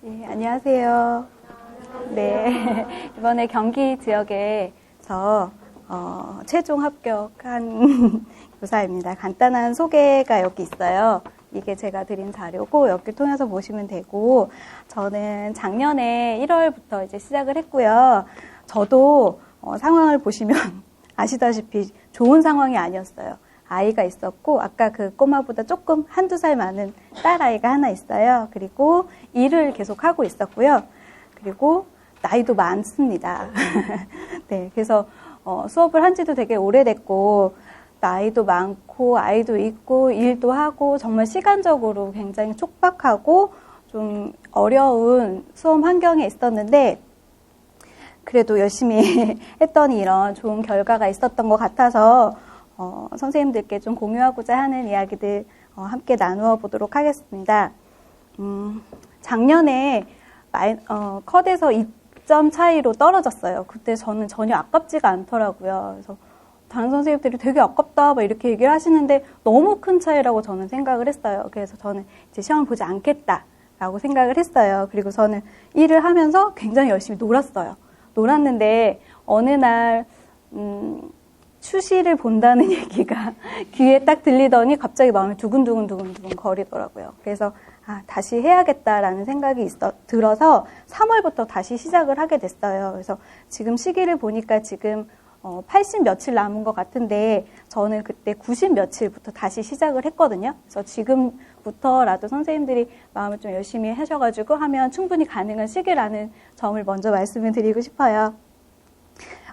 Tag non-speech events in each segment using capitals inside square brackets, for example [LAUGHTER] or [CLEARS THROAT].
네, 안녕하세요. 네, [LAUGHS] 이번에 경기 지역에서 어, 최종 합격한 [LAUGHS] 교사입니다. 간단한 소개가 여기 있어요. 이게 제가 드린 자료고 여기 통해서 보시면 되고 저는 작년에 1월부터 이제 시작을 했고요. 저도 어, 상황을 보시면 [LAUGHS] 아시다시피 좋은 상황이 아니었어요. 아이가 있었고 아까 그 꼬마보다 조금 한두 살 많은 딸 아이가 하나 있어요. 그리고 일을 계속 하고 있었고요. 그리고 나이도 많습니다. [LAUGHS] 네, 그래서 어, 수업을 한 지도 되게 오래됐고 나이도 많고 아이도 있고 일도 하고 정말 시간적으로 굉장히 촉박하고 좀 어려운 수험 환경에 있었는데 그래도 열심히 [LAUGHS] 했더니 이런 좋은 결과가 있었던 것 같아서 어, 선생님들께 좀 공유하고자 하는 이야기들 어, 함께 나누어 보도록 하겠습니다. 음, 작년에 마이, 어, 컷에서 2점 차이로 떨어졌어요. 그때 저는 전혀 아깝지가 않더라고요. 그래서 다른 선생님들이 되게 아깝다 막 이렇게 얘기를 하시는데 너무 큰 차이라고 저는 생각을 했어요. 그래서 저는 이제 시험을 보지 않겠다라고 생각을 했어요. 그리고 저는 일을 하면서 굉장히 열심히 놀았어요. 놀았는데 어느 날 음, 추시를 본다는 [LAUGHS] 얘기가 귀에 딱 들리더니 갑자기 마음이 두근두근 두근두근 거리더라고요. 그래서 아, 다시 해야겠다라는 생각이 있어, 들어서 3월부터 다시 시작을 하게 됐어요. 그래서 지금 시기를 보니까 지금 어, 80 며칠 남은 것 같은데 저는 그때 90 며칠부터 다시 시작을 했거든요. 그래서 지금부터라도 선생님들이 마음을 좀 열심히 하셔가지고 하면 충분히 가능한 시기라는 점을 먼저 말씀을 드리고 싶어요.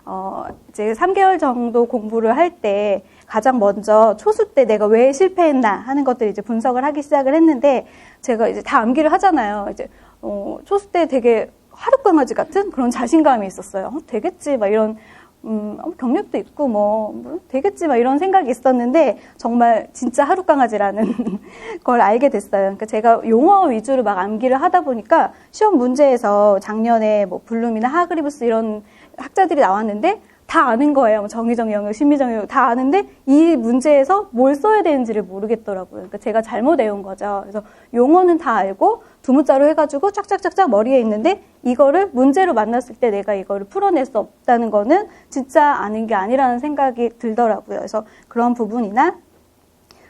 어, 이제 3개월 정도 공부를 할 때 가장 먼저 초수 때 내가 왜 실패했나 하는 것들을 이제 분석을 하기 시작을 했는데 제가 이제 다 암기를 하잖아요. 이제 어, 초수 때 되게 하룻강아지 같은 그런 자신감이 있었어요. 어, 되겠지 막 이런 음, 어, 경력도 있고 뭐, 뭐 되겠지 막 이런 생각이 있었는데 정말 진짜 하룻강아지라는 [LAUGHS] 걸 알게 됐어요. 그러니까 제가 용어 위주로 막 암기를 하다 보니까 시험 문제에서 작년에 뭐 블룸이나 하그리브스 이런 학자들이 나왔는데 다 아는 거예요. 뭐 정의적 영역, 심리적 영역 다 아는데 이 문제에서 뭘 써야 되는지를 모르겠더라고요. 그러니까 제가 잘못 외운 거죠. 그래서 용어는 다 알고 두 문자로 해가지고 쫙쫙쫙쫙 머리에 있는데 이거를 문제로 만났을 때 내가 이거를 풀어낼 수 없다는 거는 진짜 아는 게 아니라는 생각이 들더라고요. 그래서 그런 부분이나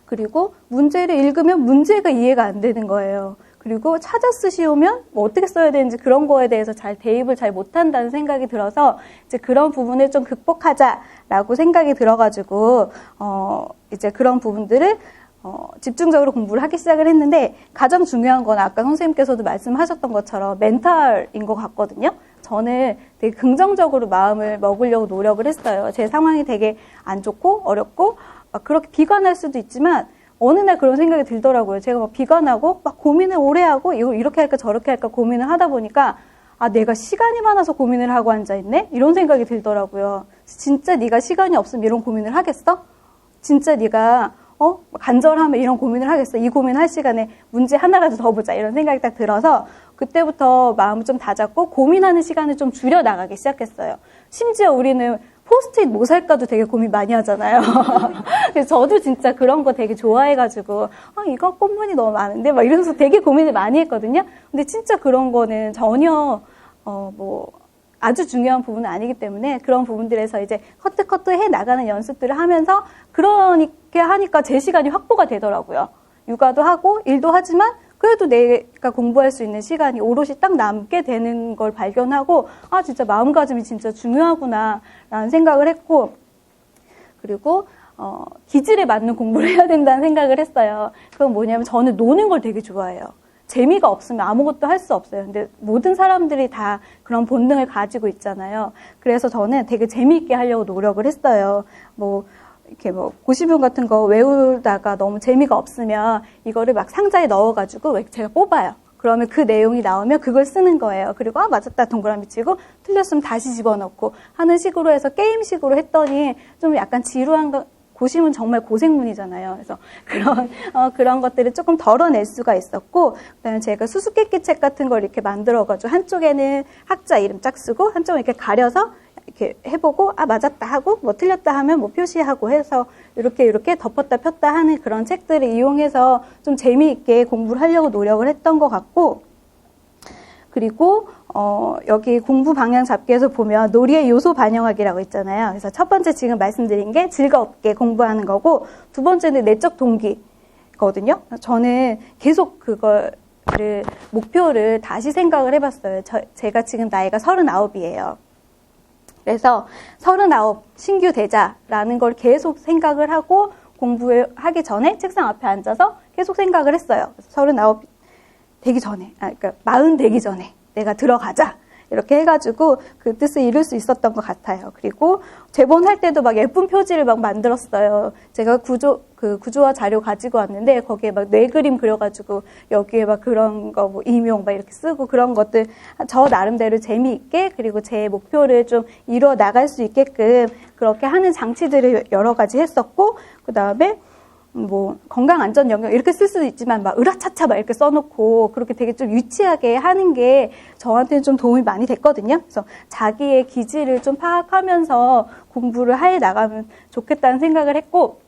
그리고 문제를 읽으면 문제가 이해가 안 되는 거예요. 그리고 찾아 쓰시오면 뭐 어떻게 써야 되는지 그런 거에 대해서 잘 대입을 잘 못한다는 생각이 들어서 이제 그런 부분을 좀 극복하자라고 생각이 들어가지고 어 이제 그런 부분들을 어 집중적으로 공부를 하기 시작을 했는데 가장 중요한 건 아까 선생님께서도 말씀하셨던 것처럼 멘탈인 것 같거든요. 저는 되게 긍정적으로 마음을 먹으려고 노력을 했어요. 제 상황이 되게 안 좋고 어렵고 그렇게 비관할 수도 있지만 어느 날 그런 생각이 들더라고요. 제가 막 비관하고 막 고민을 오래 하고 이렇게 할까 저렇게 할까 고민을 하다 보니까 아 내가 시간이 많아서 고민을 하고 앉아 있네 이런 생각이 들더라고요. 진짜 네가 시간이 없으면 이런 고민을 하겠어? 진짜 네가 어 간절하면 이런 고민을 하겠어? 이 고민할 시간에 문제 하나라도 더 보자 이런 생각이 딱 들어서 그때부터 마음을 좀 다잡고 고민하는 시간을 좀 줄여 나가기 시작했어요. 심지어 우리는 포스트잇 뭐 살까도 되게 고민 많이 하잖아요. [LAUGHS] 그래서 저도 진짜 그런 거 되게 좋아해가지고, 아, 이거 꽃무늬 너무 많은데? 막 이러면서 되게 고민을 많이 했거든요. 근데 진짜 그런 거는 전혀, 어, 뭐, 아주 중요한 부분은 아니기 때문에 그런 부분들에서 이제 커트커트 해 나가는 연습들을 하면서 그러니까 하니까 제 시간이 확보가 되더라고요. 육아도 하고 일도 하지만 그래도 내가 공부할 수 있는 시간이 오롯이 딱 남게 되는 걸 발견하고 아 진짜 마음가짐이 진짜 중요하구나라는 생각을 했고 그리고 어, 기질에 맞는 공부를 해야 된다는 생각을 했어요. 그건 뭐냐면 저는 노는 걸 되게 좋아해요. 재미가 없으면 아무것도 할 수 없어요. 근데 모든 사람들이 다 그런 본능을 가지고 있잖아요. 그래서 저는 되게 재미있게 하려고 노력을 했어요. 뭐 이렇게 뭐 고시문 같은 거 외우다가 너무 재미가 없으면 이거를 막 상자에 넣어가지고 제가 뽑아요. 그러면 그 내용이 나오면 그걸 쓰는 거예요. 그리고 아 맞았다 동그라미 치고 틀렸으면 다시 집어넣고 하는 식으로 해서 게임식으로 했더니 좀 약간 지루한 거 고심은 정말 고생문이잖아요. 그래서 [LAUGHS] 그런 어, 그런 것들을 조금 덜어낼 수가 있었고, 그다음에 제가 수수께끼 책 같은 걸 이렇게 만들어가지고 한쪽에는 학자 이름 짝 쓰고 한쪽은 이렇게 가려서 이렇게 해보고 아 맞았다 하고 뭐 틀렸다 하면 뭐 표시하고 해서 이렇게 이렇게 덮었다 폈다 하는 그런 책들을 이용해서 좀 재미있게 공부를 하려고 노력을 했던 것 같고 그리고 어, 여기 공부 방향 잡기에서 보면 놀이의 요소 반영하기라고 있잖아요. 그래서 첫 번째 지금 말씀드린 게 즐겁게 공부하는 거고 두 번째는 내적 동기거든요. 저는 계속 그거를 목표를 다시 생각을 해봤어요. 저, 제가 지금 나이가 39이에요. 그래서 39 신규 대자라는 걸 계속 생각을 하고 공부하기 전에 책상 앞에 앉아서 계속 생각을 했어요. 39 되기 전에, 아, 그러니까 40 되기 전에 내가 들어가자. 이렇게 해가지고 그 뜻을 이룰 수 있었던 것 같아요. 그리고 제본할 때도 막 예쁜 표지를 막 만들었어요. 제가 구조, 그 구조화 자료 가지고 왔는데 거기에 막뇌 그림 그려가지고 여기에 막 그런 거 뭐 임용 막 이렇게 쓰고 그런 것들 저 나름대로 재미있게 그리고 제 목표를 좀 이루어 나갈 수 있게끔 그렇게 하는 장치들을 여러 가지 했었고 그 다음에 뭐 건강 안전 영역 이렇게 쓸 수도 있지만 막 으라차차 막 이렇게 써놓고 그렇게 되게 좀 유치하게 하는 게 저한테는 좀 도움이 많이 됐거든요. 그래서 자기의 기질을 좀 파악하면서 공부를 해 나가면 좋겠다는 생각을 했고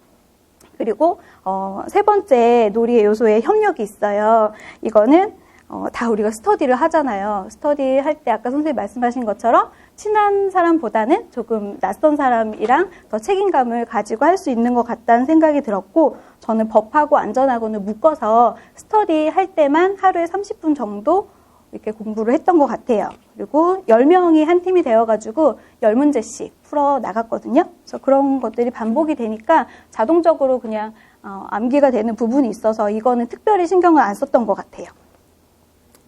그리고 어, 세 번째 놀이의 요소에 협력이 있어요. 이거는 어, 다 우리가 스터디를 하잖아요. 스터디 할 때 아까 선생님 말씀하신 것처럼 친한 사람보다는 조금 낯선 사람이랑 더 책임감을 가지고 할 수 있는 것 같다는 생각이 들었고 저는 법하고 안전하고는 묶어서 스터디 할 때만 하루에 30분 정도 이렇게 공부를 했던 것 같아요. 그리고 10명이 한 팀이 되어가지고 10문제씩 풀어 나갔거든요. 그래서 그런 것들이 반복이 되니까 자동적으로 그냥 어, 암기가 되는 부분이 있어서 이거는 특별히 신경을 안 썼던 것 같아요.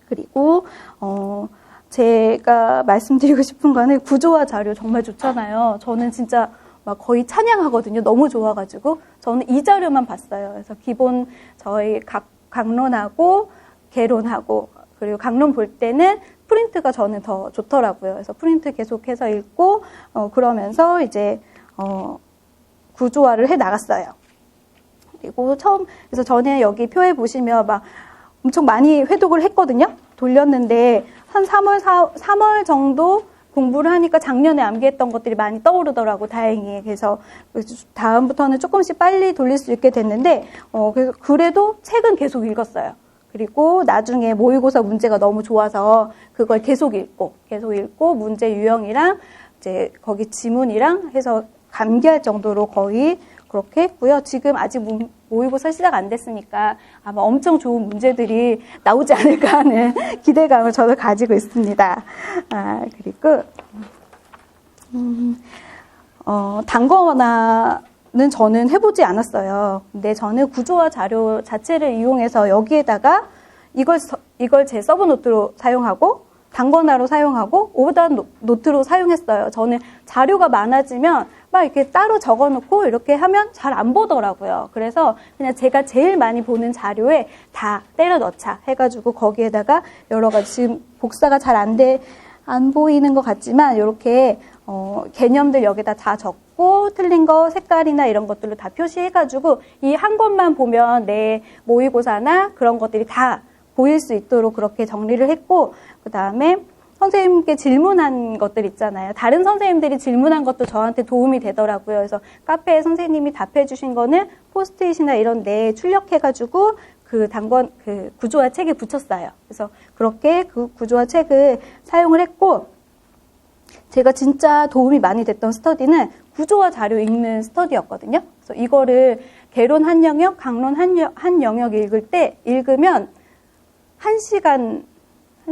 그리고 어, 제가 말씀드리고 싶은 거는 구조화 자료 정말 좋잖아요. 저는 진짜 막 거의 찬양하거든요. 너무 좋아가지고 저는 이 자료만 봤어요. 그래서 기본 저희 각 강론하고 개론하고 그리고 강론 볼 때는 프린트가 저는 더 좋더라고요. 그래서 프린트 계속해서 읽고 어, 그러면서 이제 어, 구조화를 해 나갔어요. 그리고 처음 그래서 전에 여기 표에 보시면 막 엄청 많이 회독을 했거든요. 돌렸는데 한 3월 4, 3월 정도 공부를 하니까 작년에 암기했던 것들이 많이 떠오르더라고 다행히 그래서 다음부터는 조금씩 빨리 돌릴 수 있게 됐는데 어 그래서 그래도 책은 계속 읽었어요. 그리고 나중에 모의고사 문제가 너무 좋아서 그걸 계속 읽고 계속 읽고 문제 유형이랑 이제 거기 지문이랑 해서 감기할 정도로 거의 그렇게 했고요. 지금 아직 모의고사 시작 안 됐으니까 아마 엄청 좋은 문제들이 나오지 않을까 하는 [LAUGHS] 기대감을 저도 가지고 있습니다. 아, 그리고, 음, 어, 단거나 는 저는 해보지 않았어요. 근데 저는 구조화 자료 자체를 이용해서 여기에다가 이걸, 이걸 제 서브 노트로 사용하고 단거나로 사용하고 오다 노트로 사용했어요. 저는 자료가 많아지면 막 이렇게 따로 적어 놓고 이렇게 하면 잘 안 보더라고요. 그래서 그냥 제가 제일 많이 보는 자료에 다 때려 넣자 해가지고 거기에다가 여러 가지 지금 복사가 잘 안 돼, 안 보이는 것 같지만 이렇게 어, 개념들 여기다 다 적고 틀린 거 색깔이나 이런 것들로 다 표시해가지고 이한 것만 보면 내 모의고사나 그런 것들이 다 보일 수 있도록 그렇게 정리를 했고 그 다음에 선생님께 질문한 것들 있잖아요. 다른 선생님들이 질문한 것도 저한테 도움이 되더라고요. 그래서 카페에 선생님이 답해 주신 거는 포스트잇이나 이런 데 출력해가지고 그 단권, 그 구조화 책에 붙였어요. 그래서 그렇게 그 구조화 책을 사용을 했고, 제가 진짜 도움이 많이 됐던 스터디는 구조화 자료 읽는 스터디였거든요. 그래서 이거를 개론 한 영역, 강론 한, 한 영역 읽을 때, 읽으면 한 시간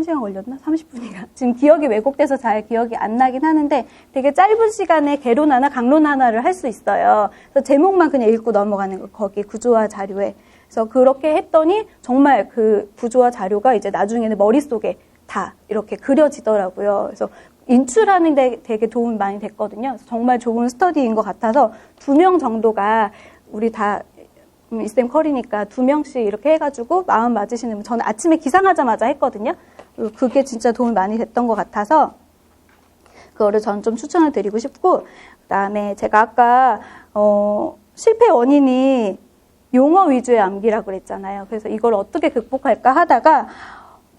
1시간 걸렸나? 30분인가? [LAUGHS] 지금 기억이 왜곡돼서 잘 기억이 안 나긴 하는데 되게 짧은 시간에 개론 하나, 강론 하나를 할 수 있어요. 그래서 제목만 그냥 읽고 넘어가는 거, 거기 구조화 자료에. 그래서 그렇게 했더니 정말 그 구조화 자료가 이제 나중에는 머릿속에 다 이렇게 그려지더라고요. 그래서 인출하는 데 되게 도움이 많이 됐거든요. 정말 좋은 스터디인 것 같아서 두 명 정도가 우리 다 이쌤 컬이니까 두 명씩 이렇게 해가지고 마음 맞으시는 분 저는 아침에 기상하자마자 했거든요. 그게 진짜 도움이 많이 됐던 것 같아서 그거를 저는 좀 추천을 드리고 싶고 그다음에 제가 아까 어, 실패 원인이 용어 위주의 암기라고 그랬잖아요. 그래서 이걸 어떻게 극복할까 하다가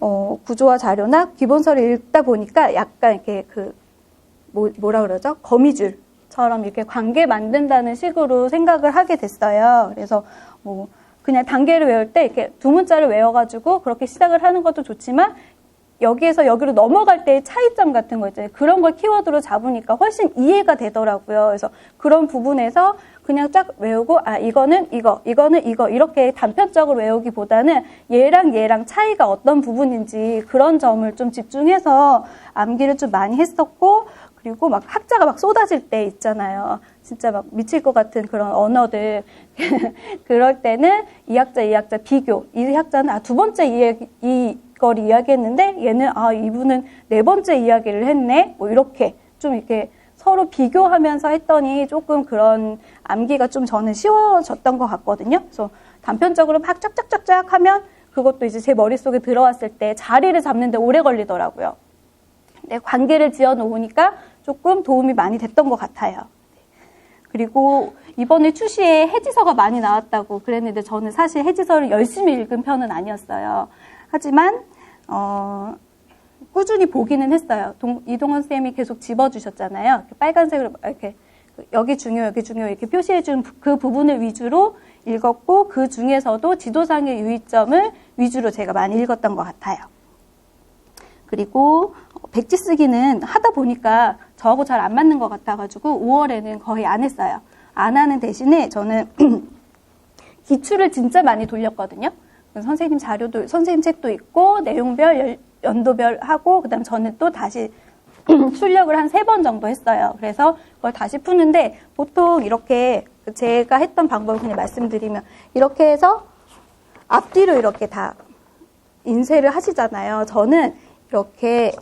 어, 구조화 자료나 기본서를 읽다 보니까 약간 이렇게 그 뭐, 뭐라 그러죠? 거미줄처럼 이렇게 관계 만든다는 식으로 생각을 하게 됐어요. 그래서 뭐 그냥 단계를 외울 때 이렇게 두 문자를 외워가지고 그렇게 시작을 하는 것도 좋지만 여기에서 여기로 넘어갈 때의 차이점 같은 거 있잖아요. 그런 걸 키워드로 잡으니까 훨씬 이해가 되더라고요. 그래서 그런 부분에서 그냥 쫙 외우고 아 이거는 이거 이거는 이거 이렇게 단편적으로 외우기보다는 얘랑 얘랑 차이가 어떤 부분인지 그런 점을 좀 집중해서 암기를 좀 많이 했었고 그리고 막 학자가 막 쏟아질 때 있잖아요. 진짜 막 미칠 것 같은 그런 언어들. [LAUGHS] 그럴 때는 이 학자, 이 학자 비교. 이 학자는 아, 두 번째 이야 기, 이걸 이야기했는데 얘는 아, 이분은 네 번째 이야기를 했네. 뭐 이렇게 좀 이렇게 서로 비교하면서 했더니 조금 그런 암기가 좀 저는 쉬워졌던 것 같거든요. 그래서 단편적으로 막 쫙쫙쫙쫙 하면 그것도 이제 제 머릿속에 들어왔을 때 자리를 잡는데 오래 걸리더라고요. 네, 관계를 지어 놓으니까 조금 도움이 많이 됐던 것 같아요. 그리고 이번에 출시에 해지서가 많이 나왔다고 그랬는데 저는 사실 해지서를 열심히 읽은 편은 아니었어요. 하지만 어, 꾸준히 보기는 했어요. 동, 이동원 쌤이 계속 집어주셨잖아요. 이렇게 빨간색으로 이렇게 여기 중요, 여기 중요 이렇게 표시해준 그 부분을 위주로 읽었고 그 중에서도 지도상의 유의점을 위주로 제가 많이 읽었던 것 같아요. 그리고 백지 쓰기는 하다 보니까 저하고 잘 안 맞는 것 같아가지고 5월에는 거의 안 했어요. 안 하는 대신에 저는 [CLEARS THROAT] 기출을 진짜 많이 돌렸거든요. 선생님 자료도, 선생님 책도 있고, 내용별, 연도별 하고, 그 다음 저는 또 다시 [CLEARS THROAT] 출력을 한 세 번 정도 했어요. 그래서 그걸 다시 푸는데, 보통 이렇게 제가 했던 방법을 그냥 말씀드리면, 이렇게 해서 앞뒤로 이렇게 다 인쇄를 하시잖아요. 저는 이렇게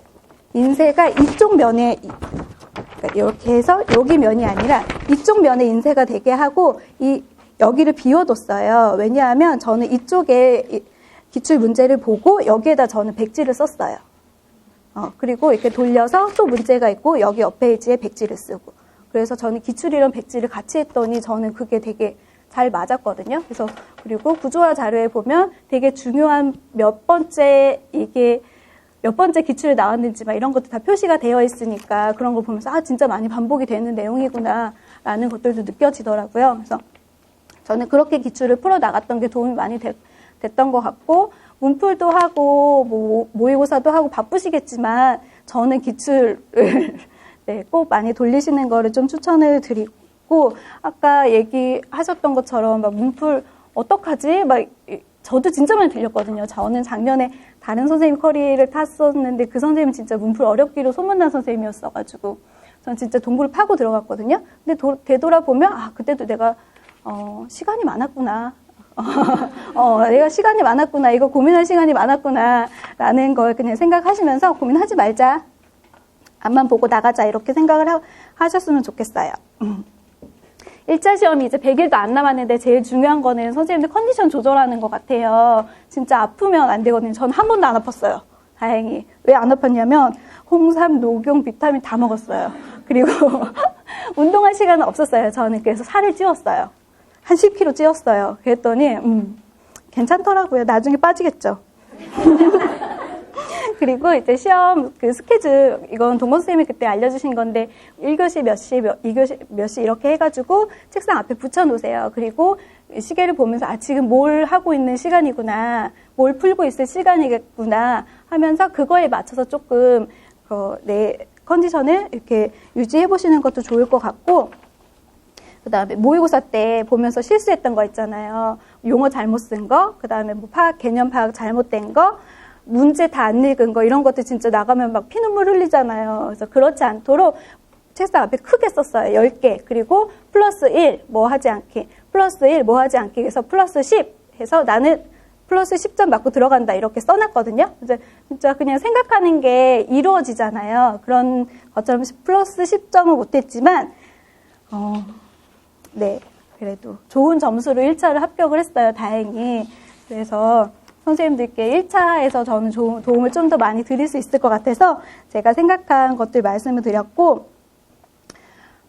인쇄가 이쪽 면에 그러니까 이렇게 해서 여기 면이 아니라 이쪽 면에 인쇄가 되게 하고 이 여기를 비워뒀어요. 왜냐하면 저는 이쪽에 기출 문제를 보고 여기에다 저는 백지를 썼어요. 어, 그리고 이렇게 돌려서 또 문제가 있고 여기 옆 페이지에 백지를 쓰고 그래서 저는 기출이랑 백지를 같이 했더니 저는 그게 되게 잘 맞았거든요. 그래서 그리고 구조화 자료에 보면 되게 중요한 몇 번째 이게 몇 번째 기출이 나왔는지 막 이런 것도 다 표시가 되어 있으니까 그런 걸 보면서 아 진짜 많이 반복이 되는 내용이구나 라는 것들도 느껴지더라고요. 그래서 저는 그렇게 기출을 풀어 나갔던 게 도움이 많이 되, 됐던 것 같고 문풀도 하고 뭐 모의고사도 하고 바쁘시겠지만 저는 기출을 [LAUGHS] 네, 꼭 많이 돌리시는 거를 좀 추천을 드리고 아까 얘기하셨던 것처럼 막 문풀 어떡하지? 막 저도 진짜 많이 들렸거든요. 저는 작년에 다른 선생님 커리를 탔었는데 그 선생님은 진짜 문풀 어렵기로 소문난 선생님이었어가지고 저는 진짜 동굴을 파고 들어갔거든요. 근데 도, 되돌아보면 아 그때도 내가 어, 시간이 많았구나. [LAUGHS] 어, 내가 시간이 많았구나. 이거 고민할 시간이 많았구나. 라는 걸 그냥 생각하시면서 고민하지 말자. 앞만 보고 나가자. 이렇게 생각을 하, 하셨으면 좋겠어요. 1차 시험이 이제 100일도 안 남았는데 제일 중요한 거는 선생님들 컨디션 조절하는 것 같아요. 진짜 아프면 안 되거든요. 저는 한 번도 안 아팠어요. 다행히. 왜 안 아팠냐면 홍삼, 녹용, 비타민 다 먹었어요. 그리고 [LAUGHS] 운동할 시간은 없었어요. 저는 그래서 살을 찌웠어요. 한 10kg 찌웠어요. 그랬더니 음, 괜찮더라고요. 나중에 빠지겠죠. [LAUGHS] 그리고 이제 시험 그 스케줄 이건 동건 선생님이 그때 알려주신 건데 1교시 몇 시, 몇, 2교시 몇 시 이렇게 해가지고 책상 앞에 붙여놓으세요. 그리고 시계를 보면서 아 지금 뭘 하고 있는 시간이구나, 뭘 풀고 있을 시간이겠구나 하면서 그거에 맞춰서 조금 어, 내 컨디션을 이렇게 유지해 보시는 것도 좋을 것 같고. 그 다음에 모의고사 때 보면서 실수했던 거 있잖아요. 용어 잘못 쓴 거, 그 다음에 뭐 파악, 개념 파악 잘못된 거, 문제 다 안 읽은 거 이런 것들 진짜 나가면 막 피눈물 흘리잖아요. 그래서 그렇지 않도록 책상 앞에 크게 썼어요. 10개. 그리고 플러스 1, 뭐 하지 않기. 플러스 1, 뭐 하지 않기. 해서 플러스 10 해서 나는 플러스 10점 맞고 들어간다. 이렇게 써놨거든요. 이제 진짜 그냥 생각하는 게 이루어지잖아요. 그런 것처럼 플러스 10점은 못했지만, 어, 네. 그래도 좋은 점수로 1차를 합격을 했어요. 다행히. 그래서 선생님들께 1차에서 저는 도움을 좀 더 많이 드릴 수 있을 것 같아서 제가 생각한 것들 말씀을 드렸고,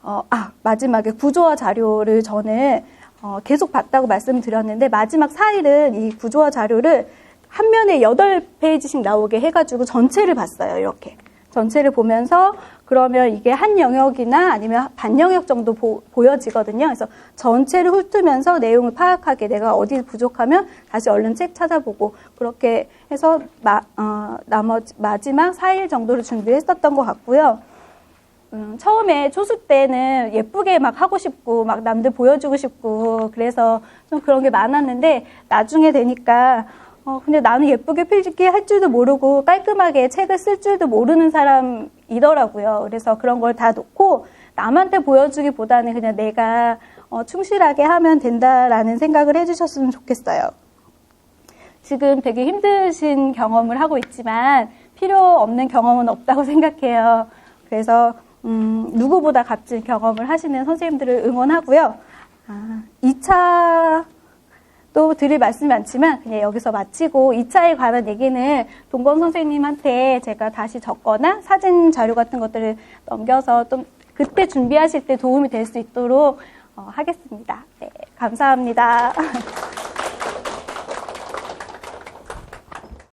어, 아, 마지막에 구조화 자료를 저는 어, 계속 봤다고 말씀드렸는데, 마지막 4일은 이 구조화 자료를 한 면에 8페이지씩 나오게 해가지고 전체를 봤어요, 이렇게. 전체를 보면서 그러면 이게 한 영역이나 아니면 반 영역 정도 보, 보여지거든요. 그래서 전체를 훑으면서 내용을 파악하게 내가 어디 부족하면 다시 얼른 책 찾아보고 그렇게 해서 마, 어, 나머지 마지막 4일 정도를 준비했었던 것 같고요. 음, 처음에 초수 때는 예쁘게 막 하고 싶고 막 남들 보여주고 싶고 그래서 좀 그런 게 많았는데 나중에 되니까 어, 근데 나는 예쁘게 필기 할 줄도 모르고 깔끔하게 책을 쓸 줄도 모르는 사람이더라고요. 그래서 그런 걸 다 놓고 남한테 보여주기보다는 그냥 내가 어, 충실하게 하면 된다라는 생각을 해주셨으면 좋겠어요. 지금 되게 힘드신 경험을 하고 있지만 필요 없는 경험은 없다고 [LAUGHS] 생각해요. 그래서 음, 누구보다 값진 경험을 하시는 선생님들을 응원하고요. 아, 2차 또 드릴 말씀이 많지만 그냥 여기서 마치고 2차에 관한 얘기는 동건 선생님한테 제가 다시 적거나 사진 자료 같은 것들을 넘겨서 좀 그때 준비하실 때 도움이 될 수 있도록 어, 하겠습니다. 네, 감사합니다. [LAUGHS]